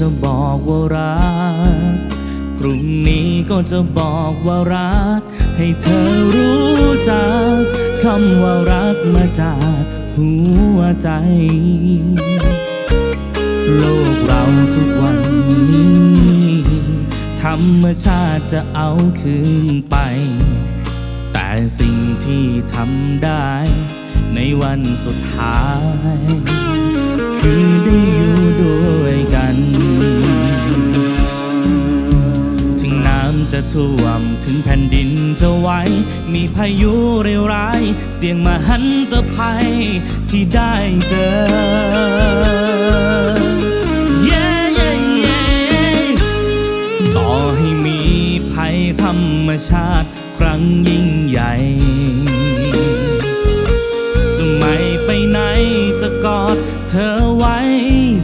จะบอกว่ารัก พรุ่งนี้ก็จะบอกว่ารัก ให้เธอรู้จักคำว่ารักมาจากหัวใจ โลกเราทุกวันนี้ ธรรมชาติจะเอาคืนไป แต่สิ่งที่ทำได้ ในวันสุดท้าย คือได้ ท่วมถึงแผ่นดินจะไหวมีพายุเร็วร้าย เสียงมหันตภัยที่ได้เจอต่อให้มีภัยธรรมชาติครั้งยิ่งใหญ่ จะไม่ไปไหนจะกอดเธอไว้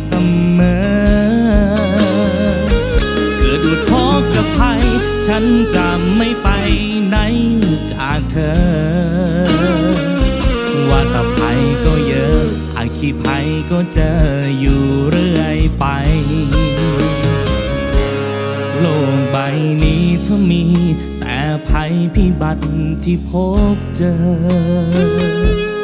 เสมอ เกิดอุทกภัย ฉันจะไม่ไปไหนจากเธอ ว่าแตภัยก็เยอะอาคีภัยก็เจออยู่เรื่อยไป โลกใบนี้ถ้ามี แต่ภัยพิบัติที่พบเจอ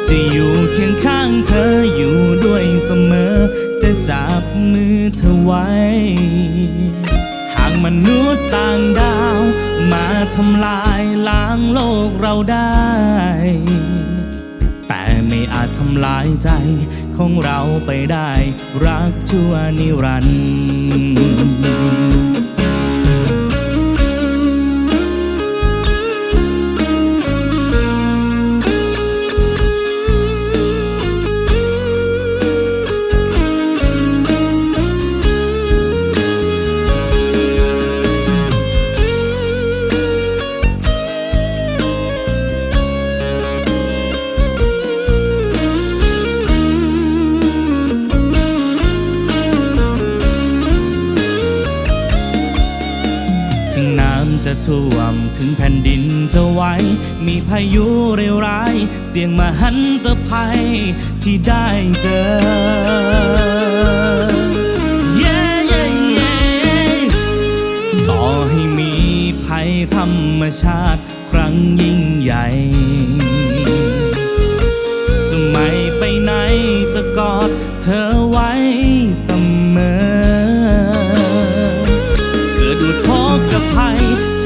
จะอยู่เคียงข้างเธออยู่ด้วยเสมอ จะจับมือเธอไว้ มนุษย์ต่างดาว มาทำลายล้างโลกเราได้ แต่ไม่อาจทำลายใจของเราไปได้ รักชั่วนิรันดร์ ท่วมถึงแผ่นดินจะไหวมีพายุเร็วร้าย เสียงมหันตภัยที่ได้เจอต่อให้มีภัยธรรมชาติครั้งยิ่งใหญ่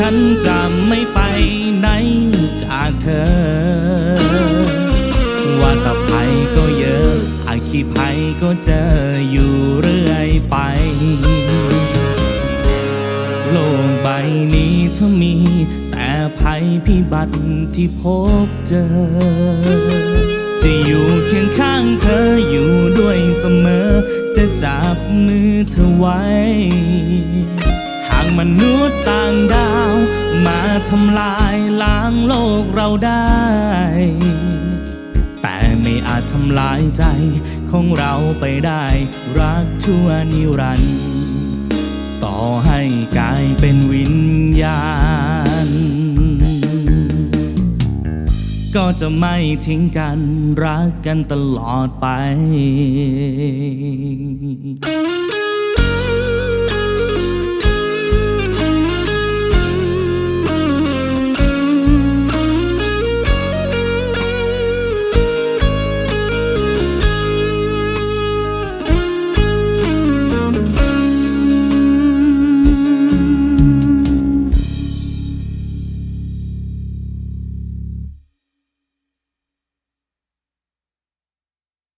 ฉันจะไม่ไปไหนจากเธอ ว่าแตภัยก็เยอะอาคีภัยก็เจออยู่เรื่อยไป โลกใบนี้ถ้ามี แต่ภัยพิบัติที่พบเจอ จะอยู่เคียงข้างเธออยู่ด้วยเสมอ จะจับมือเธอไว้ มนุษย์ต่างดาว มาทำลายล้างโลกเราได้ แต่ไม่อาจทำลายใจของเราไปได้ รักชั่วนิรันดร์ต่อให้กลายเป็นวิญญาณ ก็จะไม่ทิ้งกันรักกันตลอดไป